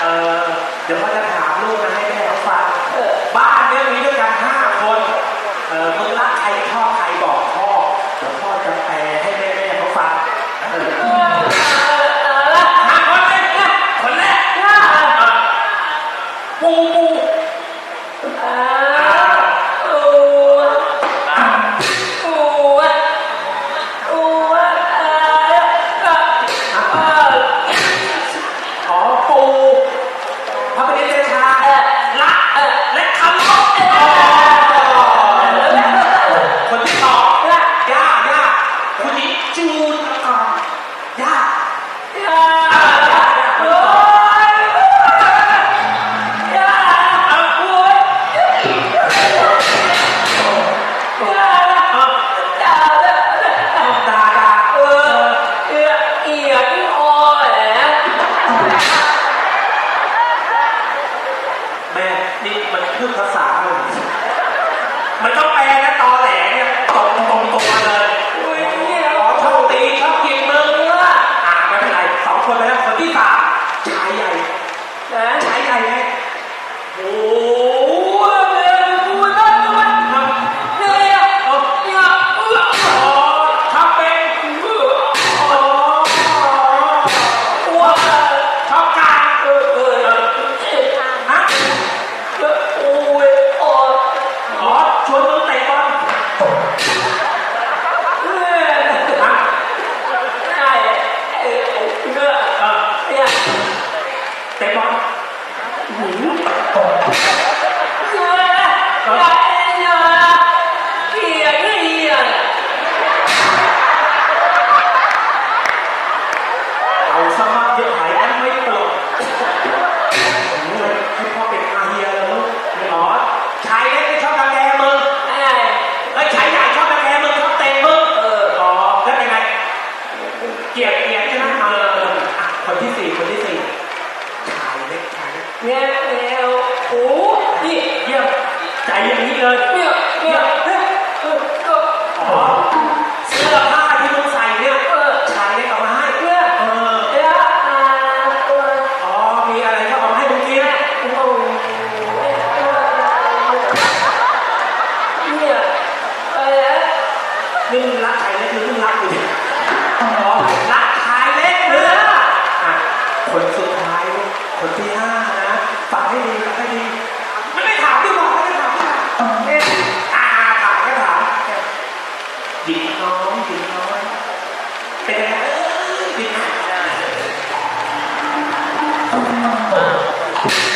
เออเดี๋ยวพ่อจะถามลูกนะให้แม่เขาฟังบ้านเนี้ยมีด้วยกันห้าคนเออมึงรักใครชอบใครบอกพ่อเดี๋ยวพ่อจะแปลให้แม่แม่เขาฟังเออห้าคนเลยนะคนแรกเออปูปู อ่า นี่มันพูดภาษาเลยมันต้องแปลนะตอแหล เอาสมัครเยอะหายอันไม่ตลกโอ้ยให้พ่อเป็นอาเฮียเลยลูกอ๋อชายเล็กไม่ชอบกาแกมึงเฮ้ยชายใหญ่ชอบกาแกมึงชอบเตะมึงอ๋อแล้วเป็นไง เกลียดเกลียดใช่ไหมเออเอออะคนที่สี่คนที่สี่ กชายเล็กเยี่ยมใจอย่างนี้เลยอ๋อเสื้อผ้าที่มึงใส่เนี่ยชายเล็กเอามาให้เอออ๋อมีอะไรก็เอามาให้มึงกินนี่มึงรักชายเล็กหรือมึงรักกูเนี่ยอ๋อรักชายเล็กเนื้ออะคนสุด ยหญิงน้อย